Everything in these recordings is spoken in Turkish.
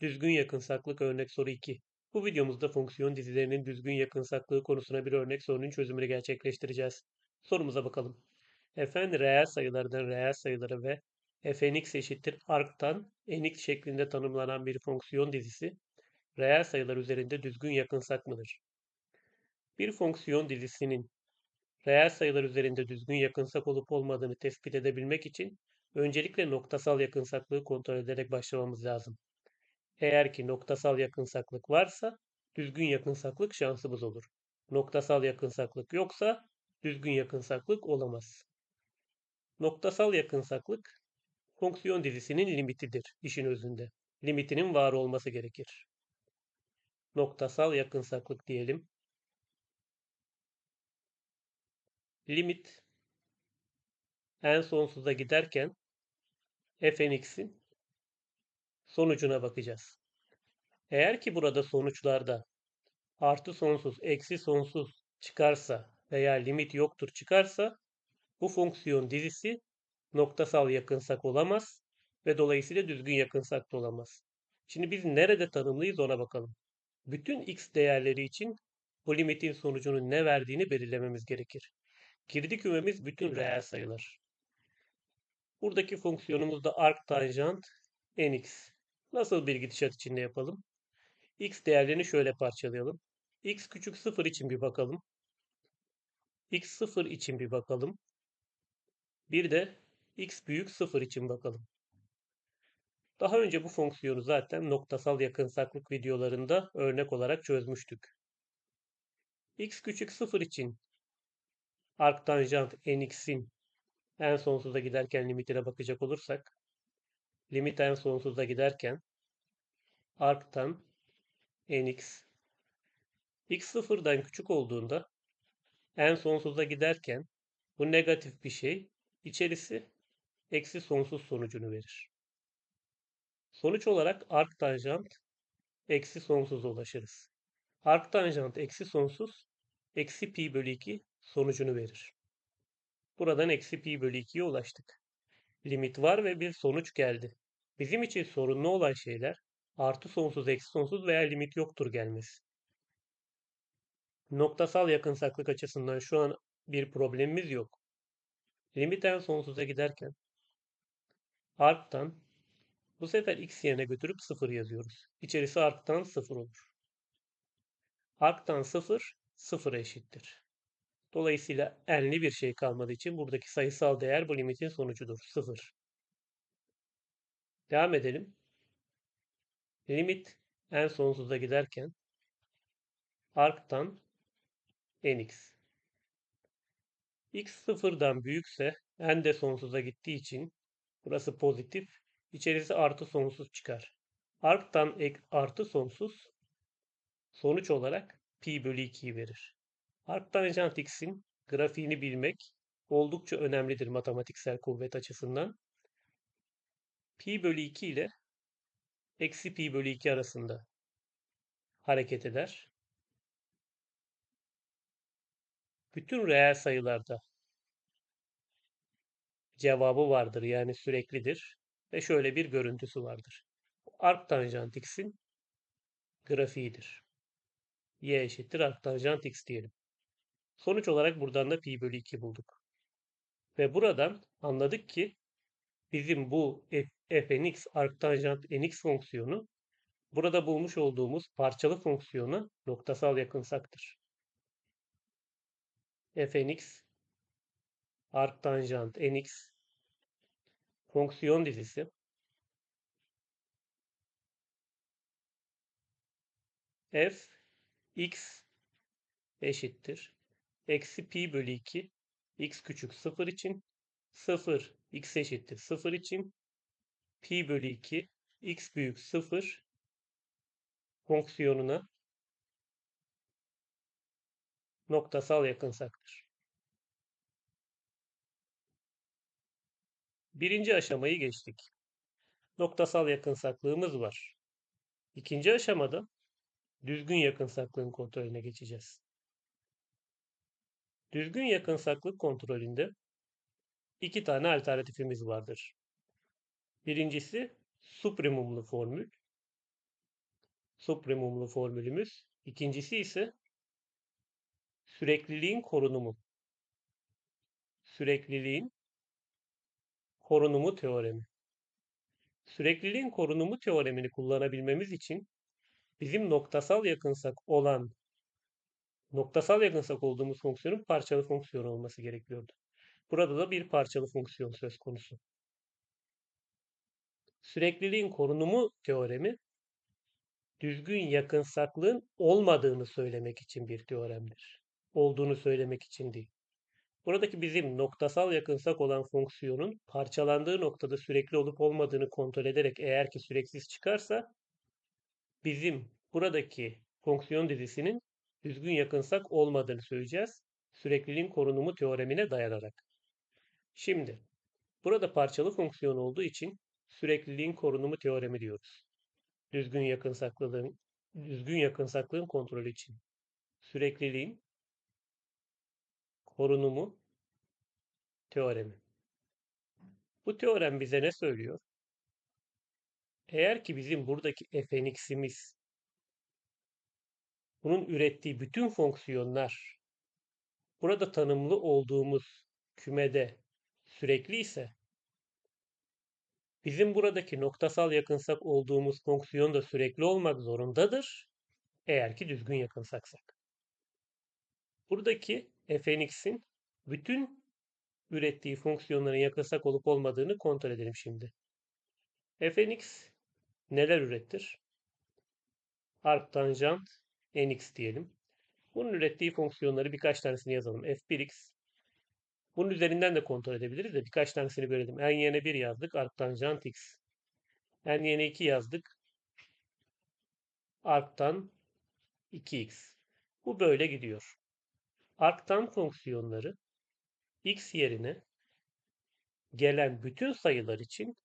Düzgün yakınsaklık örnek soru 2. Bu videomuzda fonksiyon dizilerinin düzgün yakınsaklığı konusuna bir örnek sorunun çözümünü gerçekleştireceğiz. Sorumuza bakalım. fn reel sayılardan reel sayılara ve fnx eşittir arctan nx şeklinde tanımlanan bir fonksiyon dizisi reel sayılar üzerinde düzgün yakınsak mıdır? Bir fonksiyon dizisinin reel sayılar üzerinde düzgün yakınsak olup olmadığını tespit edebilmek için öncelikle noktasal yakınsaklığı kontrol ederek başlamamız lazım. Eğer ki noktasal yakınsaklık varsa düzgün yakınsaklık şansımız olur. Noktasal yakınsaklık yoksa düzgün yakınsaklık olamaz. Noktasal yakınsaklık fonksiyon dizisinin limitidir işin özünde. Limitinin var olması gerekir. Noktasal yakınsaklık diyelim. Limit en sonsuza giderken fnx'in sonucuna bakacağız. Eğer ki burada sonuçlarda artı sonsuz, eksi sonsuz çıkarsa veya limit yoktur çıkarsa bu fonksiyon dizisi noktasal yakınsak olamaz ve dolayısıyla düzgün yakınsak da olamaz. Şimdi biz nerede tanımlıyız ona bakalım. Bütün x değerleri için bu limitin sonucunun ne verdiğini belirlememiz gerekir. Girdi kümemiz bütün reel sayılar. Buradaki fonksiyonumuz da arc tanjant nx. Nasıl bir gidişat içinde yapalım? X değerlerini şöyle parçalayalım. x küçük 0 için bir bakalım. x 0 için bir bakalım. Bir de x büyük 0 için bakalım. Daha önce bu fonksiyonu zaten noktasal yakınsaklık videolarında örnek olarak çözmüştük. x küçük 0 için arctanjant nx'in en sonsuza giderken limitine bakacak olursak limit en sonsuza giderken arctan nx x sıfırdan küçük olduğunda en sonsuza giderken bu negatif bir şey içerisi eksi sonsuz sonucunu verir. Sonuç olarak arc tanjant eksi sonsuza ulaşırız. Arc tanjant eksi sonsuz eksi pi bölü 2 sonucunu verir. Buradan eksi pi bölü 2'ye ulaştık. Limit var ve bir sonuç geldi. Bizim için sorunlu olan şeyler artı sonsuz, eksi sonsuz veya limit yoktur gelmesi. Noktasal yakınsaklık açısından şu an bir problemimiz yok. Limit en sonsuza giderken arc'tan bu sefer x yerine götürüp 0 yazıyoruz. İçerisi arc'tan 0 olur. Arc'tan 0, 0'a eşittir. Dolayısıyla enli bir şey kalmadığı için buradaki sayısal değer bu limitin sonucudur. 0. Devam edelim. Limit en sonsuza giderken arc'tan nx. x sıfırdan büyükse n de sonsuza gittiği için burası pozitif. İçerisi artı sonsuz çıkar. Arc'tan artı sonsuz sonuç olarak pi bölü 2'yi verir. Arctanjant x'in grafiğini bilmek oldukça önemlidir matematiksel kuvvet açısından. Pi bölü 2 ile eksi pi bölü 2 arasında hareket eder. Bütün reel sayılarda cevabı vardır yani süreklidir ve şöyle bir görüntüsü vardır. Arctanjant x'in grafiğidir. y eşittir arctanjant x diyelim. Sonuç olarak buradan da pi bölü 2 bulduk. Ve buradan anladık ki bizim bu f, fnx arctanjant nx fonksiyonu burada bulmuş olduğumuz parçalı fonksiyona noktasal yakınsaktır. fnx arctanjant nx fonksiyon dizisi f x eşittir. Eksi pi bölü 2 x küçük 0 için 0 x eşittir 0 için pi bölü 2 x büyük 0 fonksiyonuna noktasal yakınsaktır. Birinci aşamayı geçtik. Noktasal yakınsaklığımız var. İkinci aşamada düzgün yakınsaklığın kontrolüne geçeceğiz. Düzgün yakınsaklık kontrolünde iki tane alternatifimiz vardır. Birincisi supremumlu formül. supremumlu formülümüz. İkincisi ise sürekliliğin korunumu. Sürekliliğin korunumu teoremi. Sürekliliğin korunumu teoremini kullanabilmemiz için bizim noktasal yakınsak olan noktasal yakınsak olduğumuz fonksiyonun parçalı fonksiyon olması gerekiyordu. Burada da bir parçalı fonksiyon söz konusu. Sürekliliğin korunumu teoremi düzgün yakınsaklığın olmadığını söylemek için bir teoremdir. Olduğunu söylemek için değil. Buradaki bizim noktasal yakınsak olan fonksiyonun parçalandığı noktada sürekli olup olmadığını kontrol ederek eğer ki süreksiz çıkarsa bizim buradaki fonksiyon dizisinin düzgün yakınsak olmadığını söyleyeceğiz. Sürekliliğin korunumu teoremine dayanarak. Şimdi burada parçalı fonksiyon olduğu için sürekliliğin korunumu teoremi diyoruz. Düzgün yakınsaklığın düzgün yakınsaklığın kontrolü için. Sürekliliğin korunumu teoremi. Bu teorem bize ne söylüyor? Eğer ki bizim buradaki fnx'imiz bunun ürettiği bütün fonksiyonlar burada tanımlı olduğumuz kümede sürekli ise bizim buradaki noktasal yakınsak olduğumuz fonksiyon da sürekli olmak zorundadır. Eğer ki düzgün yakınsaksak. Buradaki fnx'in bütün ürettiği fonksiyonların yakınsak olup olmadığını kontrol edelim şimdi. fnx neler ürettir? Arctanjant nx diyelim. Bunun ürettiği fonksiyonları birkaç tanesini yazalım. f1x. Bunun üzerinden de kontrol edebiliriz de birkaç tanesini görelim. n yerine 1 yazdık. Arctanjant x. n yerine 2 yazdık. Arctan 2x. Bu böyle gidiyor. Arctan fonksiyonları x yerine gelen bütün sayılar için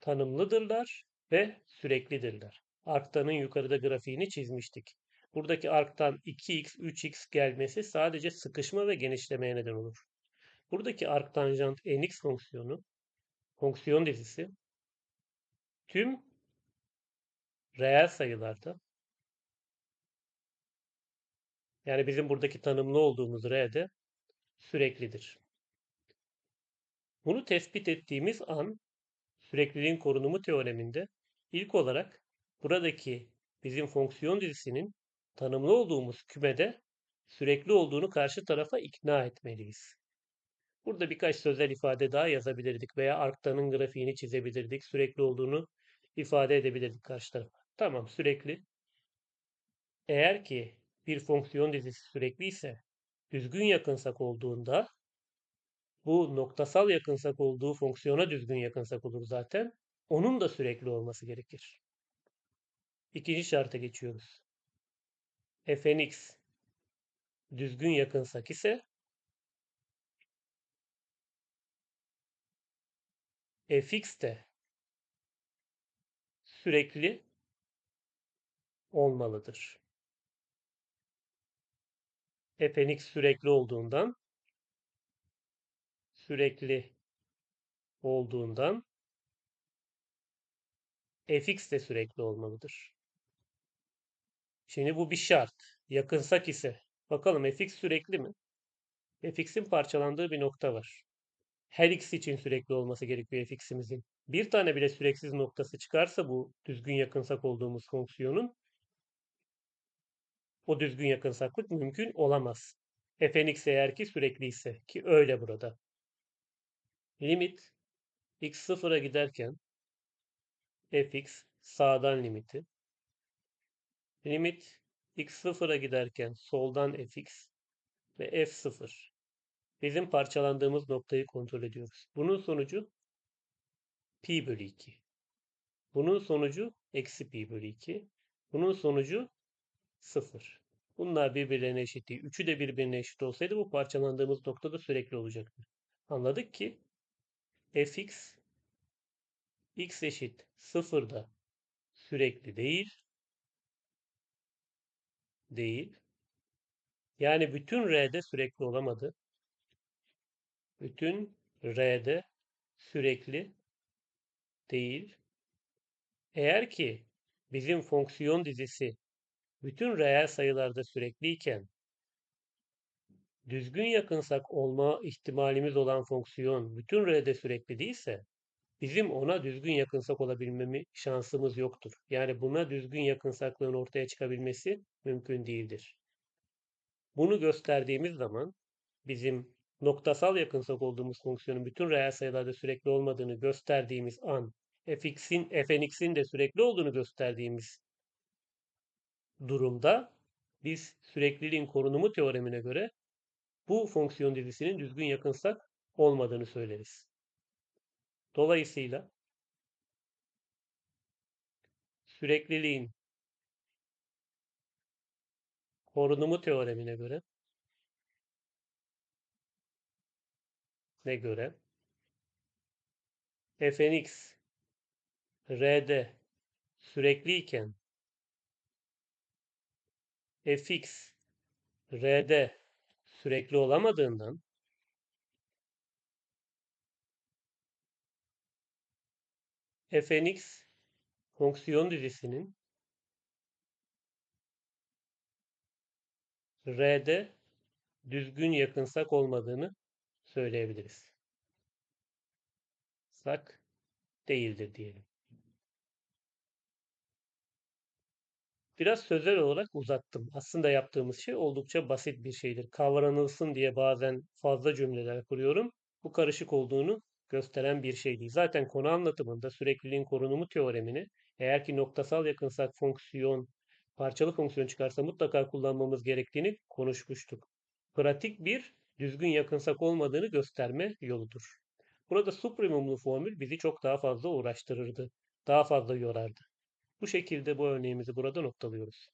tanımlıdırlar ve süreklidirler. Arctan'ın yukarıda grafiğini çizmiştik. Buradaki arctan 2x, 3x gelmesi sadece sıkışma ve genişlemeye neden olur. Buradaki arctanjant nx fonksiyonu, fonksiyon dizisi tüm reel sayılarda yani bizim buradaki tanımlı olduğumuz r'de süreklidir. Bunu tespit ettiğimiz an sürekliliğin korunumu teoreminde ilk olarak buradaki bizim fonksiyon dizisinin tanımlı olduğumuz kümede sürekli olduğunu karşı tarafa ikna etmeliyiz. Burada birkaç sözel ifade daha yazabilirdik veya arctanın grafiğini çizebilirdik. Sürekli olduğunu ifade edebilirdik karşı tarafa. Tamam sürekli. Eğer ki bir fonksiyon dizisi sürekli ise düzgün yakınsak olduğunda bu noktasal yakınsak olduğu fonksiyona düzgün yakınsak olur zaten. Onun da sürekli olması gerekir. İkinci şarta geçiyoruz. Fnx düzgün yakınsak ise fx de sürekli olmalıdır fnx sürekli olduğundan sürekli olduğundan fx de sürekli olmalıdır. Şimdi bu bir şart. Yakınsak ise bakalım fx sürekli mi? fx'in parçalandığı bir nokta var. Her x için sürekli olması gerekiyor fx'imizin. Bir tane bile süreksiz noktası çıkarsa bu düzgün yakınsak olduğumuz fonksiyonun o düzgün yakınsaklık mümkün olamaz. fnx eğer ki sürekli ise ki öyle burada. Limit x sıfıra giderken fx sağdan limiti. Limit x sıfıra giderken soldan fx ve f sıfır. Bizim parçalandığımız noktayı kontrol ediyoruz. Bunun sonucu pi bölü 2. Bunun sonucu eksi pi bölü 2. Bunun sonucu 0. Bunlar birbirlerine eşit değil. Üçü de birbirine eşit olsaydı bu parçalandığımız noktada sürekli olacaktı. Anladık ki fx x eşit 0'da sürekli değil. Değil. Yani bütün r'de sürekli olamadı. Bütün r'de sürekli değil. Eğer ki bizim fonksiyon dizisi bütün reel sayılarda sürekliyken düzgün yakınsak olma ihtimalimiz olan fonksiyon bütün r'de sürekli değilse bizim ona düzgün yakınsak olabilmemi şansımız yoktur. Yani buna düzgün yakınsaklığın ortaya çıkabilmesi mümkün değildir. Bunu gösterdiğimiz zaman bizim noktasal yakınsak olduğumuz fonksiyonun bütün reel sayılarda sürekli olmadığını gösterdiğimiz an fx'in fnx'in de sürekli olduğunu gösterdiğimiz durumda biz sürekliliğin korunumu teoremine göre bu fonksiyon dizisinin düzgün yakınsak olmadığını söyleriz. Dolayısıyla sürekliliğin korunumu teoremine göre ne göre? Fnx r'de sürekliyken fx r'de sürekli olamadığından fnx fonksiyon dizisinin r'de düzgün yakınsak olmadığını söyleyebiliriz. Sak değildir diyelim. Biraz sözel olarak uzattım. Aslında yaptığımız şey oldukça basit bir şeydir. Kavranılsın diye bazen fazla cümleler kuruyorum. Bu karışık olduğunu gösteren bir şey değil. Zaten konu anlatımında sürekliliğin korunumu teoremini eğer ki noktasal yakınsak fonksiyon, parçalı fonksiyon çıkarsa mutlaka kullanmamız gerektiğini konuşmuştuk. Pratik bir düzgün yakınsak olmadığını gösterme yoludur. Burada suprimumlu formül bizi çok daha fazla uğraştırırdı. Daha fazla yorardı. Bu şekilde bu örneğimizi burada noktalıyoruz.